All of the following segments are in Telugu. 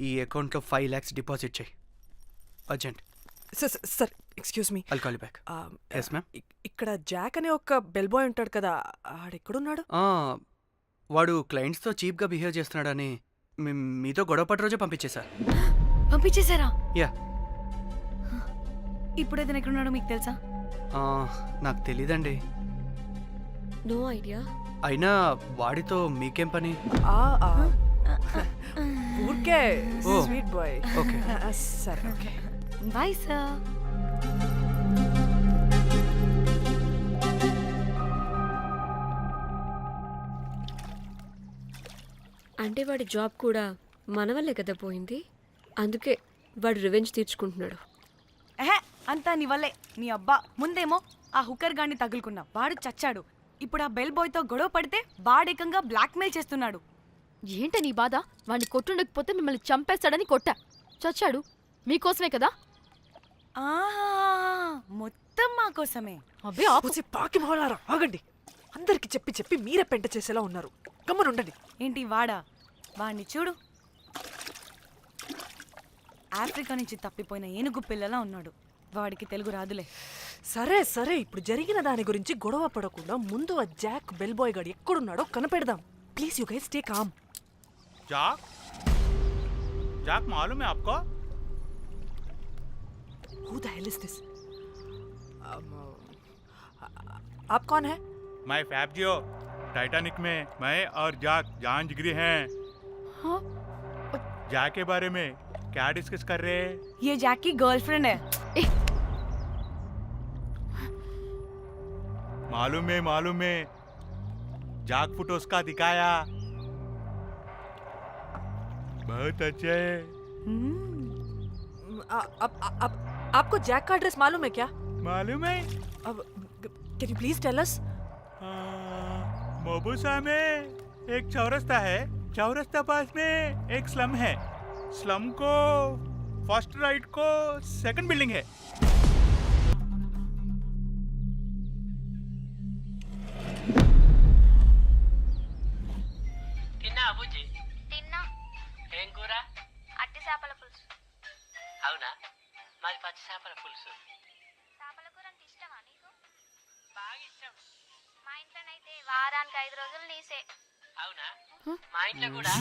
ఈ అకౌంట్లో ఫైవ్ ల్యాక్స్ డిపాజిట్ చేయి. Urgent. Sir sir excuse me. I'll call back yes ma'am ఇక్కడ జాక్ అనే ఒక బెల్ బాయ్ ఉంటాడు కదా ఆడెక్కడున్నాడు? వాడు క్లయింట్స్తో చీప్గా బిహేవ్ చేస్తున్నాడని మీతో గొడవ పడి రోజే పంపించేశా పంపించేశారా? యా. ఇప్పుడు ఇతను ఎక్కడున్నాడో మీకు తెలుసా? నాకు తెలీదండి. No idea. అయినా వాడితో మీకేం పని? ఆ, ఆ. ఊరికే ఓ. Sweet boy. ఓకే. సరే. ఓకే. Bye sir. అంటే వాడి జాబ్ కూడా మన వల్లే కదా పోయింది? అందుకే వాడు రివెంజ్ తీర్చుకుంటున్నాడు. ఎహే అంతా నీ వల్లే. నీ అబ్బా ముందేమో ఆ హుకర్ గాన్ని తగులుకున్నా. వాడు చచ్చాడు. ఇప్పుడు ఆ బెల్ బాయ్తో గొడవ పడితే వాడేకంగా బ్లాక్మెయిల్ చేస్తున్నాడు. ఏంట నీ బాధ? వాడిని కొట్టుండకపోతే మిమ్మల్ని చంపేస్తాడని కొట్టా. చచ్చాడు. మీకోసమే కదా? ఆహా మొత్తం మా కోసమే. అబ్బే ఆపు. పాకి మొహలారా ఆగండి. అందరికి చెప్పి చెప్పి మీరే పెంట చేసేలా ఉన్నారు. గమ్మనుండండి. ఏంటి వాడా? వాడిని చూడు. ఆఫ్రికా నుంచి తప్పిపోయిన ఏనుగు పిల్లలా ఉన్నాడు. వాడికి తెలుగు రాదులే. సరే సరే ఇప్పుడు జరిగిన దాని గురించి గొడవ పడకుండా ముందు ఆ జాక్ బెల్ బాయ్ గాడు ఎక్కడున్నాడో కనిపెడదాం. Please you guys take calm. Jack? Jack मालूम है आपको? Who the hell is this आप कौन है? मैं फैब्जियो टाइटैनिक में मैं और जाक जान जिगरी हैं। हाँ? जाक के बारे में क्या डिस्कस कर रहे हैं? ये जैक की गर्लफ्रेंड है। मालूम है मालूम है। जाक फोटोस का दिखाया। बहुत अच्छा है। अब आ- आप आप आपको जैक का एड्रेस मालूम है क्या? मालूम है। अब can you please tell us मोबूसा में एक चौरस्ता है। चौरस्ता पास में एक स्लम है। स्लम को फ़र्स्ट राइट को सेकंड बिल्डिंग है। వారానికి ఐదు రోజులు నీసే అవునా? మా ఇంట్లో కూడా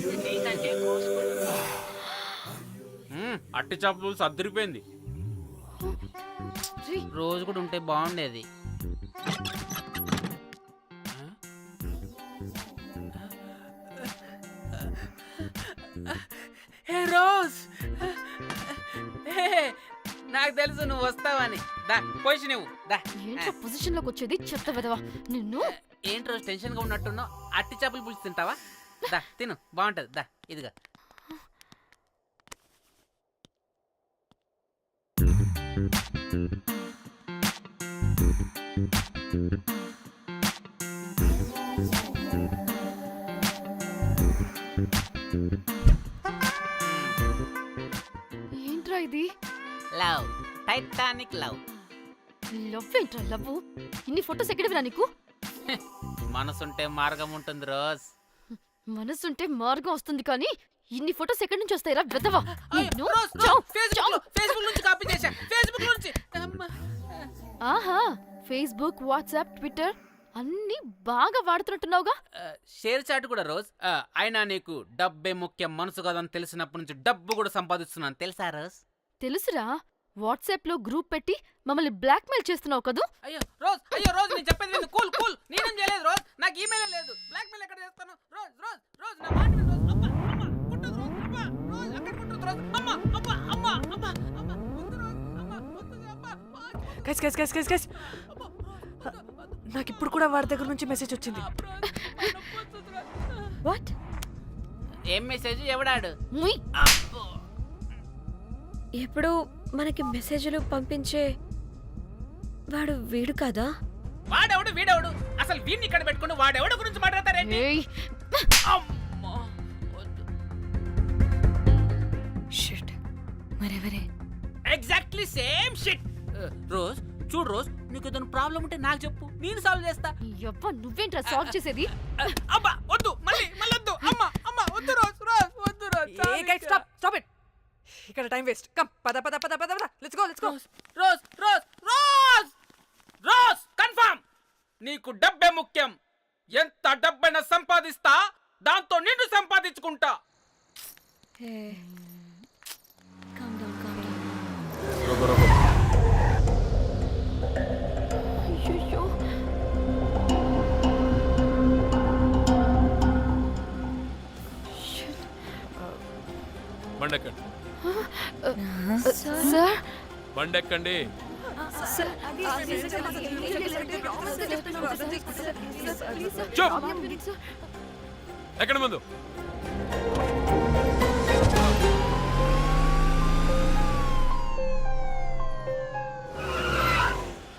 అట్టి చేపలు సర్దిరిపోయింది. రోజు కూడా ఉంటే బాగుండేది. రోజ్! నాకు తెలుసు నువ్వు వస్తావని. దా పొజిషన్ నువ్వు. దా. ఏంట్రా పొజిషన్లోకి వచ్చేది? చెత్త విధవా నిన్ను? ఏంటి రోజు టెన్షన్గా ఉన్నట్టున్నావు? అట్టి చేపలు పులుసు తింటావా? దా తిను. బాగుంటది. దా ఇదిగా. ఏంట్రా ఇది? లవ్. Titanic love. లవ్ ఏంట్రా లవ్ ఇన్ని ఫొటోస్ ఎక్కడివిరా నీకు? మనసుంటే మార్గం ఉంటుంది రోజ్. మనసుంటే మార్గం వస్తుంది కానీ ఇన్ని ఫొటోస్ ఎక్కడి నుంచి వస్తాయిరా ఫేస్బుక్ నుంచి కాపీ చేశా ఫేస్బుక్ నుంచి. అమ్మా. ఆహా ఫేస్బుక్ వాట్సాప్ ట్విట్టర్ అన్ని బాగా వాడుతున్నట్టున్నావుగా. షేర్ చాట్ కూడా రోజ్. అయినా నీకు డబ్బే ముఖ్యం మనసు కదని తెలిసినప్పటి నుంచి డబ్బు కూడా సంపాదిస్తున్నాను. తెలుసా రోజ్? తెలుసురా వాట్సాప్లో గ్రూప్ పెట్టి మమ్మల్ని బ్లాక్మెయిల్ చేస్తున్నావు కదూ? అయ్యో రోజ్ అయ్యో రోజ్ నేను చెప్పేది cool cool. Guys guys guys guys guys. నాకు ఇప్పుడు కూడా వాడి దగ్గర నుంచి మెసేజ్ వచ్చింది. వాట్ ఏం మెసేజ్ ఎవడాడు. ఎప్పుడు మనకి మెసేజ్లు పంపించే వాడు వీడు కదా? వాడెవడు? వీడెవడు? అసలు వీడిని ఇక్కడ పెట్టుకుని వాడెవడు గురించి మాట్లాడతారేంటి? షిట్ మరెవరే? ఎగ్జాక్ట్లీ సేమ్ షిట్ రోజ్ చూడు రోజ్ నీకు ఏదైనా ప్రాబ్లం ఉంటే నాకు చెప్పు. నేను సాల్వ్ చేస్తా. యవ్వ నువ్వేంట్రా సాల్వ్ చేసేది? అబ్బా వద్దు మళ్ళీ మళ్ళీ వద్దు. అమ్మా అమ్మా వద్దు రోజ్ రోజ్ వద్దు Rose. Hey guys stop stop it ఇక్కడ టైం వేస్ట్. కమ్ పద పద పద పద పద. Let's go let's go Rose Rose Rose Rose confirm నీకు డబ్బే ముఖ్యం. ఎంత డబ్బైనా సంపాదిస్తా దాంతో నిన్ను సంపాదించుకుంటా. సార్? బండెక్కండి. ఎక్కడ ముందు?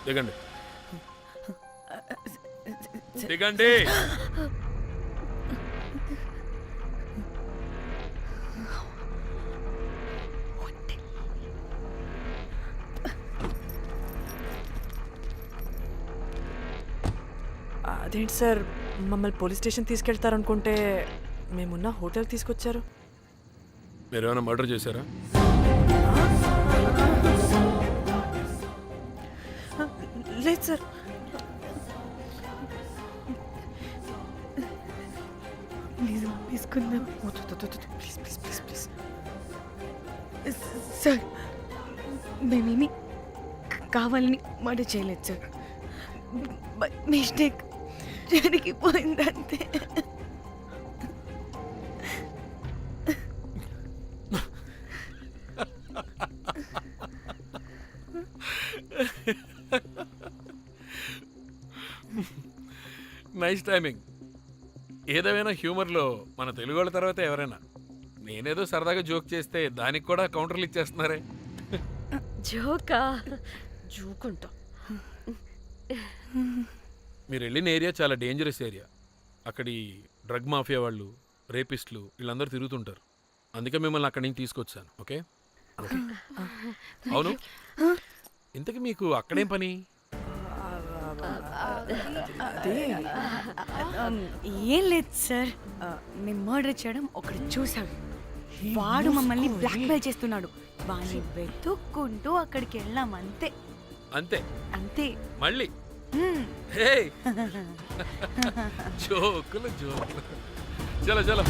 దిగండి. దిగండి. అదేంటి సార్? మమ్మల్ని పోలీస్ స్టేషన్ తీసుకెళ్తారనుకుంటే మేమున్న హోటల్ తీసుకొచ్చారు. మీరు ఏమైనా మర్డర్ చేశారా? లేదు సార్. నిజం తీసుకుందాం please please please please. Sir మేమేమి కావాలని మర్డర్ చేయలేదు sir. By mistake. జరిగిపోయిందంతే nice timing ఏదేమైనా హ్యూమర్లో మన తెలుగు వాళ్ళ తర్వాత ఎవరైనా నేనేదో సరదాగా జోక్ చేస్తే దానికి కూడా కౌంటర్లు ఇచ్చేస్తున్నారే. జోకా? జోకుంటా మీరు వెళ్ళిన ఏరియా చాలా డేంజరస్ ఏరియా. అక్కడి డ్రగ్ మాఫియా వాళ్ళు రేపిస్టులు వీళ్ళందరూ తిరుగుతుంటారు. అందుకే మిమ్మల్ని అక్కడి నుంచి తీసుకొచ్చాను ఓకే. అవును? ఇంతకీ మీకు అక్కడేం పని? ఏం లేదు సార్. మేము మర్డర్ చేయడం ఒకడు చూశాడు. వాడు మమ్మల్ని బ్లాక్మెయిల్ చేస్తున్నాడు. వాడిని వెతుక్కుంటూ అక్కడికి వెళ్ళాం అంతే. అంతే. అంతే. మళ్ళీ. హే. జోకులు జోకులు. చలో చలో.